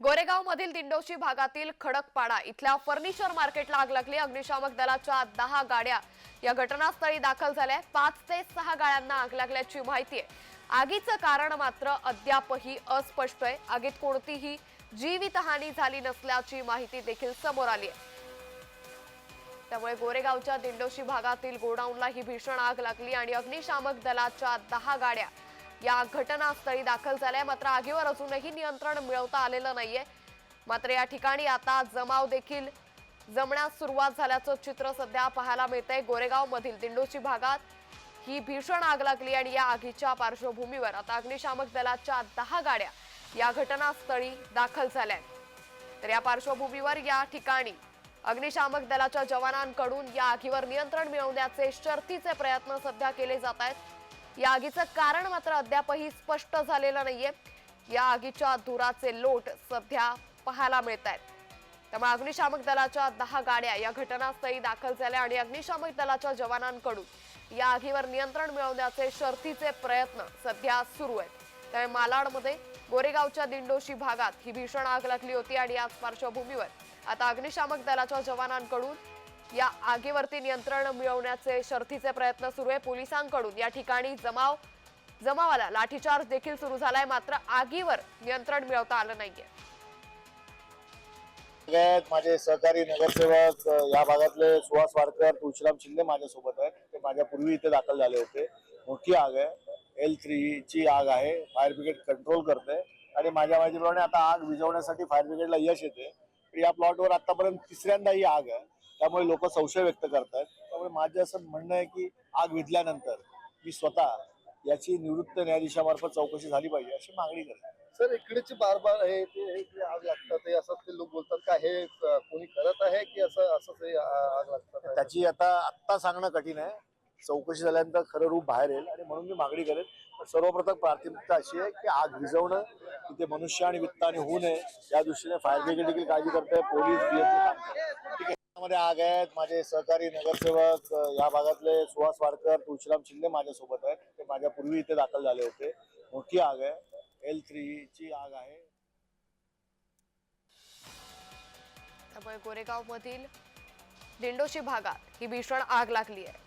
गोरेगाव मधील दिंडोशी भागातील खडकपाडा इथल्या फर्निचर मार्केटला आग लागली. अग्निशामक दलाच्या दहा गाड्या या घटनास्थळी दाखल झाल्या पाच ते सहा गाड्यांना आग लागल्याची माहिती आहे. आगीचं कारण मात्र अद्यापही अस्पष्ट आहे. आगीत कोणतीही जीवितहानी झाली नसल्याची माहिती देखील समोर आली आहे. त्यामुळे गोरेगावच्या दिंडोशी भागातील गोडाऊनला ही भीषण आग लागली आणि अग्निशामक दलाच्या दहा गाड्या या घटनास्थळी दाखल झाल्या. मात्र आगीवर अजूनही नियंत्रण मिळवता आलेलं नाहीये. मात्र या ठिकाणी आता जमाव देखील जमण्यास सुरुवात झाल्याचं चित्र सध्या पाहायला मिळतंय. गोरेगाव मधील दिंडोची भागात ही भीषण आग लागली आणि या आगीच्या पार्श्वभूमीवर आता अग्निशामक दलाच्या दहा गाड्या या घटनास्थळी दाखल झाल्या आहेत. तर या पार्श्वभूमीवर या ठिकाणी अग्निशामक दलाच्या जवानांकडून या आगीवर नियंत्रण मिळवण्याचे शर्थीचे प्रयत्न सध्या केले जात आहेत. या आगीचं कारण मात्र अद्यापही स्पष्ट झालेलं नाहीये. या आगीच्या धुराचे लोट सध्या पाहायला मिळत आहेत त्यामुळे अग्निशामक दलाच्या दहा गाड्या या घटनास्थळी दाखल झाल्या आणि अग्निशामक दलाच्या जवानांकडून या आगीवर नियंत्रण मिळवण्याचे शर्थीचे प्रयत्न सध्या सुरू आहेत. त्यामुळे मालाडमध्ये गोरेगावच्या दिंडोशी भागात ही भीषण आग लागली होती आणि याच पार्श्वभूमीवर आता अग्निशामक दलाच्या जवानांकडून या आगीवरती नियंत्रण मिळवण्याचे शर्थीचे प्रयत्न सुरू आहे. पोलिसांकडून या ठिकाणी जमाव जमावाला लाठीचार्ज देखील सुरू झालाय. मात्र आगीवर नियंत्रण मिळवता आलं नाहीये. माझे सहकारी नगरसेवक या भागातले सुहास वाडकर तुळशीराम शिंदे माझ्यासोबत आहेत. ते माझ्या पूर्वी इथे दाखल झाले होते. मोठी आग आहे. एल थ्री ची आग आहे. फायर ब्रिगेड कंट्रोल करते आणि माझ्या माहितीप्रमाणे आता आग विझवण्यासाठी फायर ब्रिगेडला यश येते या प्लॉटवर आतापर्यंत तिसऱ्यांदा ही आग आहे. त्यामुळे लोक संशय व्यक्त करतात त्यामुळे माझं असं म्हणणं आहे की आग विझल्यानंतर मी स्वतः याची निवृत्त न्यायाधीशामार्फत चौकशी झाली पाहिजे अशी मागणी करते. सर इकडेचे बार बार हे ते ते आग लागतात हे असं ते लोक बोलतात का? हे कोणी करत आहे की असं असंच हे आ- आग लागतात? आहे? त्याची आता आत्ता सांगणं कठीण आहे. चौकशी झाल्यानंतर खरं रूप बाहेर येईल आणि म्हणून मी मागणी करेन. पण सर्वप्रथम प्राथमिकता अशी आहे की आग विझवणं तिथे मनुष्य आणि वित्त आणि होऊ नये या दृष्टीने फायर ब्रिगेड देखील काळजी करते पोलीस मध्ये आग आहेत. माझे सहकारी नगरसेवक या भागातले सुहास वाडकर तुळशीराम शिंदे माझ्यासोबत आहेत. ते माझ्या पूर्वी इथे दाखल झाले होते. मोठी आग आहे. एल थ्री ची आग आहे. त्यामुळे कोरेगाव मधील दिंडोशी भागात ही भीषण आग लागली आहे.